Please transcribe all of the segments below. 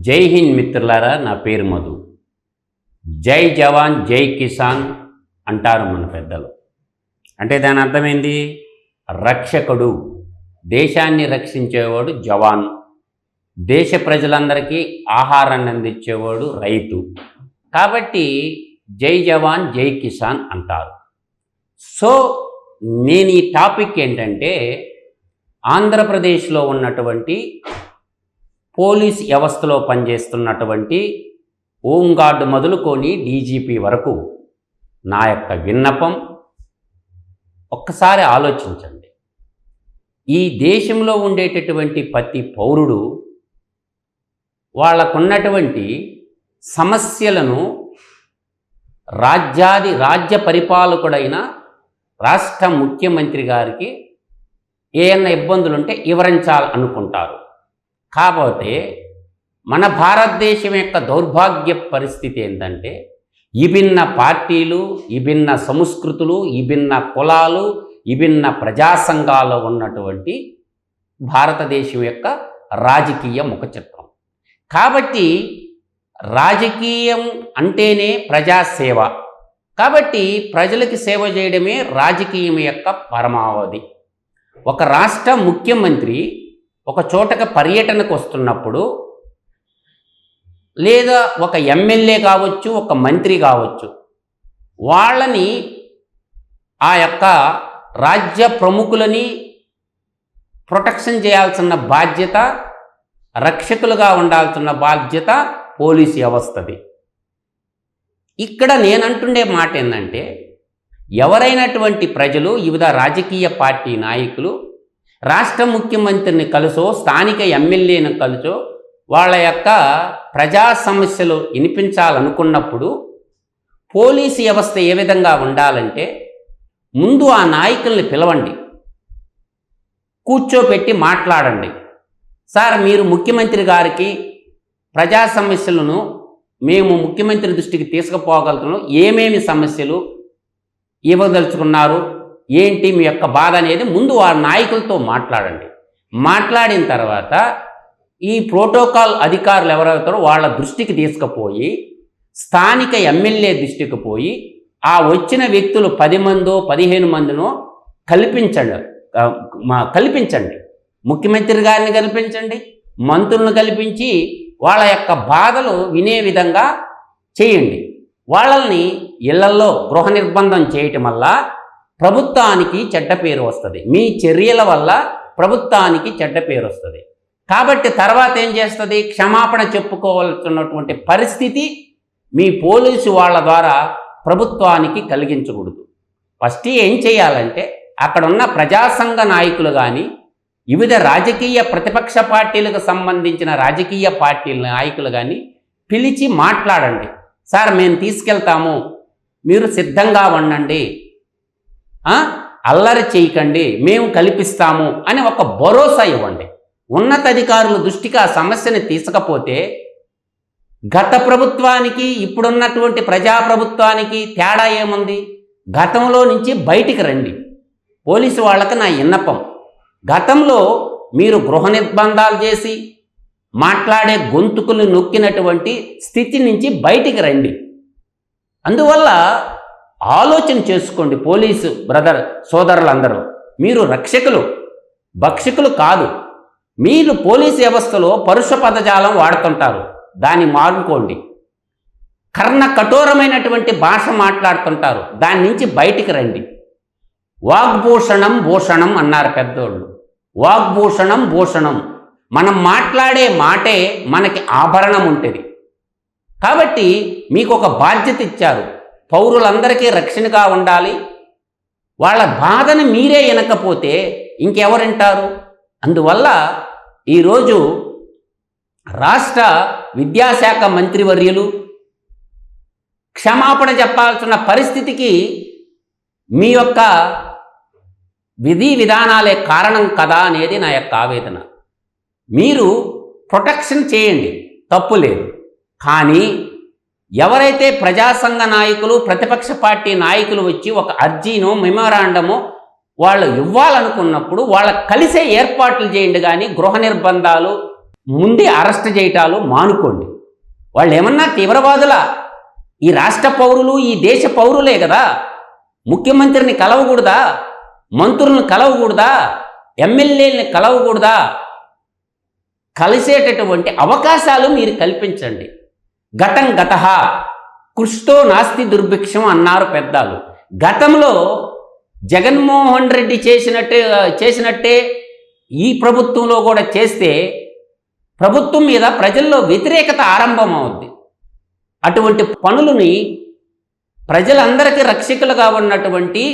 జై హింద్ మిత్రులారా నా పేరు మధు. జై జవాన్ జై కిసాన్ అంటారు మన పెద్దలు. అంటే దాని అర్థమైంది రక్షకుడు. దేశాన్ని రక్షించేవాడు జవాన్. దేశ ప్రజలందరికీ ఆహారాన్ని అందించేవాడు రైతు. కాబట్టి జై జవాన్ జై కిసాన్ అంటారు. సో నేను ఈ టాపిక్ ఏంటంటే ఆంధ్రప్రదేశ్లో ఉన్నటువంటి పోలీస్ వ్యవస్థలో పనిచేస్తున్నటువంటి హోంగార్డు మొదలుకొని డీజీపీ వరకు నా యొక్క విన్నపం ఒక్కసారి ఆలోచించండి. ఈ దేశంలో ఉండేటటువంటి ప్రతి పౌరుడు వాళ్ళకున్నటువంటి సమస్యలను రాజ్యాది రాజ్య పరిపాలకుడైన రాష్ట్ర ముఖ్యమంత్రి గారికి ఏమన్నా ఇబ్బందులుంటే వివరించాలి అనుకుంటారు కాకపోతే మన భారతదేశం యొక్క దౌర్భాగ్య పరిస్థితి ఏంటంటే విభిన్న పార్టీలు విభిన్న సంస్కృతులు విభిన్న కులాలు విభిన్న ప్రజాసంఘాల్లో ఉన్నటువంటి భారతదేశం యొక్క రాజకీయ ముఖచిత్రం. కాబట్టి రాజకీయం అంటేనే ప్రజాసేవ. కాబట్టి ప్రజలకి సేవ చేయడమే రాజకీయం యొక్క పరమావధి. ఒక రాష్ట్ర ముఖ్యమంత్రి ఒక చోటకు పర్యటనకు వస్తున్నప్పుడు లేదా ఒక ఎమ్మెల్యే కావచ్చు ఒక మంత్రి కావచ్చు వాళ్ళని ఆ యొక్క రాజ్య ప్రముఖులని ప్రొటెక్షన్ చేయాల్సిన బాధ్యత రక్షకులుగా ఉండాల్సిన బాధ్యత పోలీస్ వ్యవస్థది. ఇక్కడ నేనంటుండే మాట ఏంటంటే ఎవరైనటువంటి ప్రజలు వివిధ రాజకీయ పార్టీ నాయకులు రాష్ట్ర ముఖ్యమంత్రిని కలుసో స్థానిక ఎమ్మెల్యేని కలుసో వాళ్ళ యొక్క ప్రజా సమస్యలు వినిపించాలనుకున్నప్పుడు పోలీసు వ్యవస్థ ఏ విధంగా ఉండాలంటే ముందు ఆ నాయకుల్ని పిలవండి. కూర్చోపెట్టి మాట్లాడండి. సార్ మీరు ముఖ్యమంత్రి గారికి ప్రజా సమస్యలను మేము ముఖ్యమంత్రి దృష్టికి తీసుకుపోగలుగుతున్నాం. ఏమేమి సమస్యలు ఇవ్వదలుచుకున్నారు? ఏంటి మీ యొక్క బాధ అనేది ముందు ఆ నాయకులతో మాట్లాడండి. మాట్లాడిన తర్వాత ఈ ప్రోటోకాల్ అధికారులు ఎవరవుతారో వాళ్ళ దృష్టికి తీసుకుపోయి స్థానిక ఎమ్మెల్యే దృష్టికి పోయి ఆ వచ్చిన వ్యక్తులు పది మందో పదిహేను మందినో కల్పించండి. మా కల్పించండి. ముఖ్యమంత్రి గారిని కల్పించండి మంత్రులను కల్పించి వాళ్ళ యొక్క బాధలు వినే విధంగా చేయండి. వాళ్ళని ఇళ్ళల్లో గృహ నిర్బంధం చేయటం వల్ల ప్రభుత్వానికి చెడ్డ పేరు వస్తుంది. మీ చర్యల వల్ల ప్రభుత్వానికి చెడ్డ పేరు వస్తుంది. కాబట్టి తర్వాత ఏం చేస్తుంది? క్షమాపణ చెప్పుకోవాల్సినటువంటి పరిస్థితి మీ పోలీసు వాళ్ళ ద్వారా ప్రభుత్వానికి కలిగించకూడదు. ఫస్ట్ ఏం చేయాలంటే అక్కడ ఉన్న ప్రజాసంఘ నాయకులు కానీ వివిధ రాజకీయ ప్రతిపక్ష పార్టీలకు సంబంధించిన రాజకీయ పార్టీల నాయకులు కానీ పిలిచి మాట్లాడండి. సార్ మేము తీసుకెళ్తాము. మీరు సిద్ధంగా ఉండండి. అల్లరి చేయకండి మేము కల్పిస్తాము అని ఒక భరోసా ఇవ్వండి. ఉన్నతాధికారుల దృష్టికి ఆ సమస్యని తీసుకపోతే గత ప్రభుత్వానికి ఇప్పుడున్నటువంటి ప్రజాప్రభుత్వానికి తేడా ఏముంది? గతంలో నుంచి బయటికి రండి. పోలీసు వాళ్ళకి నా విన్నపం. గతంలో మీరు గృహ నిర్బంధాలు చేసి మాట్లాడే గొంతుకులు నొక్కినటువంటి స్థితి నుంచి బయటికి రండి. అందువల్ల ఆలోచన చేసుకోండి పోలీసు బ్రదర్ సోదరులందరూ. మీరు రక్షకులు భక్షకులు కాదు. మీరు పోలీసు వ్యవస్థలో పరుష పదజాలం వాడుతుంటారు. దాన్ని మారుకోండి కర్ణ కఠోరమైనటువంటి భాష మాట్లాడుతుంటారు. దాని నుంచి బయటికి రండి. వాగ్భూషణం భూషణం అన్నారు పెద్దోళ్ళు. వాగ్భూషణం భూషణం. మనం మాట్లాడే మాటే మనకి ఆభరణం ఉంటుంది. కాబట్టి మీకు ఒక బాధ్యత ఇచ్చారు. పౌరులందరికీ రక్షణగా ఉండాలి. వాళ్ళ బాధను మీరే వినకపోతే ఇంకెవరింటారు? అందువల్ల ఈరోజు రాష్ట్ర విద్యాశాఖ మంత్రివర్యులు క్షమాపణ చెప్పాల్సిన పరిస్థితికి మీ యొక్క విధి విధానాలే కారణం కదా అనేది నా యొక్క ఆవేదన. మీరు ప్రొటెక్షన్ చేయండి తప్పు లేదు. కానీ ఎవరైతే ప్రజాసంఘ నాయకులు ప్రతిపక్ష పార్టీ నాయకులు వచ్చి ఒక అర్జీనో మెమోరాండమో వాళ్ళు ఇవ్వాలనుకున్నప్పుడు వాళ్ళ కలిసే ఏర్పాట్లు చేయండి కానీ గృహ నిర్బంధాలు ముందే అరెస్ట్ చేయటాలు మానుకోండి. వాళ్ళు ఏమన్నా తీవ్రవాదుల ఈ రాష్ట్ర పౌరులు ఈ దేశ పౌరులే కదా. ముఖ్యమంత్రిని కలవకూడదా? మంత్రులను కలవకూడదా? ఎమ్మెల్యేలని కలవకూడదా? కలిసేటటువంటి అవకాశాలు మీరు కల్పించండి. గతం గత కృష్తో నాస్తి దుర్భిక్షం అన్నారు పెద్దలు. గతంలో జగన్మోహన్ రెడ్డి చేసినట్టే చేసినట్టే ఈ ప్రభుత్వంలో కూడా చేస్తే ప్రభుత్వం మీద ప్రజల్లో వ్యతిరేకత ఆరంభం అవుద్ది అటువంటి పనులని ప్రజలందరికీ రక్షకులుగా ఉన్నటువంటి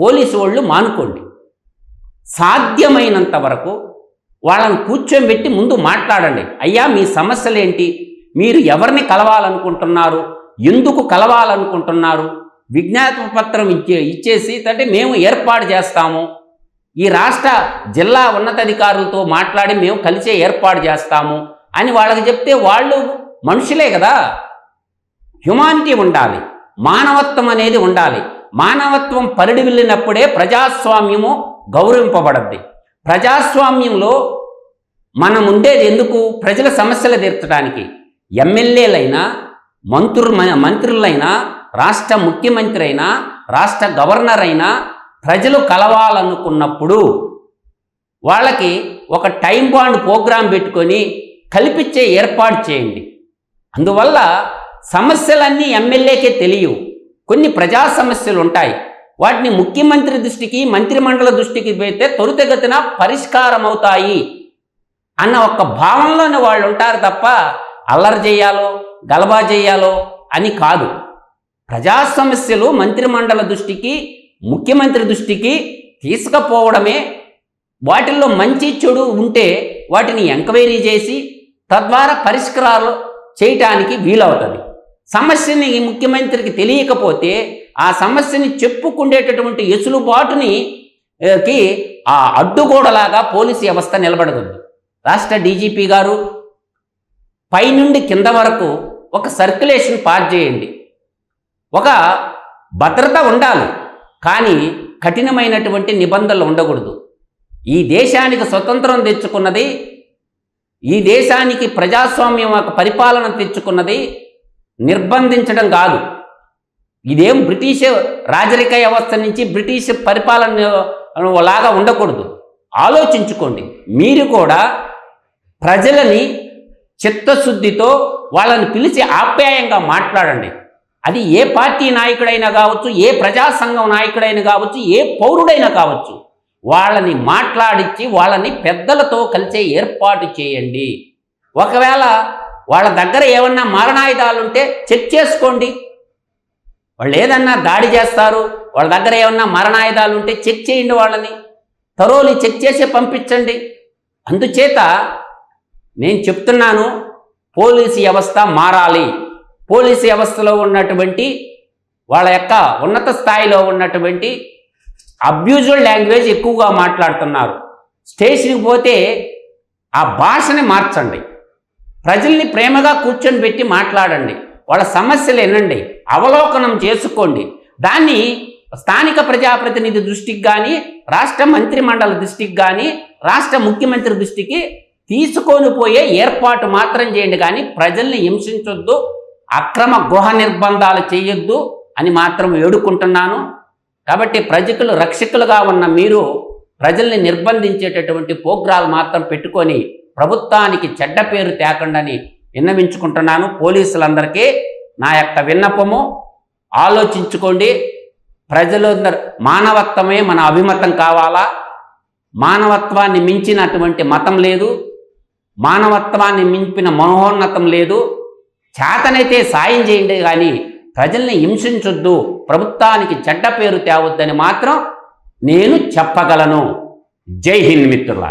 పోలీసు వాళ్ళు మానుకోండి. సాధ్యమైనంత వరకు వాళ్ళని కూర్చోబెట్టి ముందు మాట్లాడండి. అయ్యా మీ సమస్యలేంటి? మీరు ఎవరిని కలవాలనుకుంటున్నారు? ఎందుకు కలవాలనుకుంటున్నారు? విజ్ఞాపన పత్రం ఇచ్చే ఇచ్చేసి అంటే మేము ఏర్పాటు చేస్తాము. ఈ రాష్ట్ర జిల్లా ఉన్నతాధికారులతో మాట్లాడి మేము కలిసే ఏర్పాటు చేస్తాము అని వాళ్ళకి చెప్తే వాళ్ళు మనుషులే కదా. హ్యుమానిటీ ఉండాలి. మానవత్వం అనేది ఉండాలి. మానవత్వం పరిడి వెళ్ళినప్పుడే ప్రజాస్వామ్యము గౌరవింపబడద్ది. ప్రజాస్వామ్యంలో మనం ఉండేది ఎందుకు? ప్రజల సమస్యలు తీర్చడానికి. ఎమ్మెల్యేలైనా మంత్రులు మంత్రులైనా రాష్ట్ర ముఖ్యమంత్రి అయినా రాష్ట్ర గవర్నర్ అయినా ప్రజలు కలవాలనుకున్నప్పుడు వాళ్ళకి ఒక టైం బాండ్ ప్రోగ్రాం పెట్టుకొని కల్పించే ఏర్పాటు చేయండి. అందువల్ల సమస్యలన్నీ ఎమ్మెల్యేకే తెలియవు. కొన్ని ప్రజా సమస్యలు ఉంటాయి. వాటిని ముఖ్యమంత్రి దృష్టికి మంత్రిమండల దృష్టికి పెడితే త్వరితగతిన పరిష్కారం అవుతాయి అన్న ఒక భావనలోనే వాళ్ళు ఉంటారు తప్ప అల్లరి చేయాలో గలబా చేయాలో అని కాదు. ప్రజా సమస్యలు మంత్రిమండల దృష్టికి ముఖ్యమంత్రి దృష్టికి తీసుకుపోవడమే వాటిల్లో మంచి చెడు ఉంటే వాటిని ఎంక్వైరీ చేసి తద్వారా పరిష్కారాలు చేయటానికి వీలవుతుంది. సమస్యని ముఖ్యమంత్రికి తెలియకపోతే ఆ సమస్యని చెప్పుకుండేటటువంటి ఎసులుబాటుని కి ఆ అడ్డుగోడలాగా పోలీసు వ్యవస్థ నిలబడుతుంది. రాష్ట్ర డీజీపీ గారు పైనుండి కింద వరకు ఒక సర్క్యులేషన్ పాస్ చేయండి. ఒక భద్రత ఉండాలి కానీ కఠినమైనటువంటి నిబంధనలు ఉండకూడదు. ఈ దేశానికి స్వతంత్రం తెచ్చుకున్నది ఈ దేశానికి ప్రజాస్వామ్యం యొక్క పరిపాలన తెచ్చుకున్నది నిర్బంధించడం కాదు. ఇదేం బ్రిటిష్ రాజరిక వ్యవస్థ నుంచి బ్రిటిష్ పరిపాలన లాగా ఉండకూడదు. ఆలోచించుకోండి. మీరు కూడా ప్రజలని చిత్తశుద్ధితో వాళ్ళని పిలిచి ఆప్యాయంగా మాట్లాడండి. అది ఏ పార్టీ నాయకుడైనా కావచ్చు ఏ ప్రజాసంఘం నాయకుడైనా కావచ్చు ఏ పౌరుడైనా కావచ్చు వాళ్ళని మాట్లాడించి వాళ్ళని పెద్దలతో కలిసే ఏర్పాటు చేయండి. ఒకవేళ వాళ్ళ దగ్గర ఏమన్నా మారణాయుధాలు ఉంటే చెక్ చేసుకోండి. వాళ్ళు ఏదన్నా దాడి చేస్తారు వాళ్ళ దగ్గర ఏమన్నా మరణాయుధాలు ఉంటే చెక్ చేయండి వాళ్ళని. తరోలి చెక్ చేసి పంపించండి. అందుచేత నేను చెప్తున్నాను పోలీసు వ్యవస్థ మారాలి. పోలీసు వ్యవస్థలో ఉన్నటువంటి వాళ్ళ యొక్క ఉన్నత స్థాయిలో ఉన్నటువంటి అబ్యూజువల్ లాంగ్వేజ్ ఎక్కువగా మాట్లాడుతున్నారు. స్టేషన్కి పోతే ఆ భాషని మార్చండి. ప్రజల్ని ప్రేమగా కూర్చొని పెట్టి మాట్లాడండి. వాళ్ళ సమస్యలు వినండి. అవలోకనం చేసుకోండి. దాన్ని స్థానిక ప్రజాప్రతినిధి దృష్టికి కానీ రాష్ట్ర మంత్రిమండలి దృష్టికి కానీ రాష్ట్ర ముఖ్యమంత్రి దృష్టికి తీసుకొని పోయే ఏర్పాటు మాత్రం చేయండి కానీ ప్రజల్ని హింసించొద్దు అక్రమ గృహ నిర్బంధాలు చేయొద్దు అని మాత్రం వేడుకుంటున్నాను. కాబట్టి ప్రజకులు రక్షకులుగా ఉన్న మీరు ప్రజల్ని నిర్బంధించేటటువంటి ప్రోగ్రాలు మాత్రం పెట్టుకొని ప్రభుత్వానికి చెడ్డ పేరు తేకండని విన్నవించుకుంటున్నాను. పోలీసులందరికీ నా యొక్క విన్నపము ఆలోచించుకోండి. ప్రజలందరూ మానవత్వమే మన అభిమతం కావాలా? మానవత్వాన్ని మించినటువంటి మతం లేదు. మానవత్వాన్ని మింపిన మనోన్నతం లేదు. చేతనైతే సాయం చేయండి కానీ ప్రజల్ని హింసించొద్దు. ప్రభుత్వానికి చెడ్డ పేరు తేవద్దని మాత్రం నేను చెప్పగలను. జై హింద్ మిత్రులారా.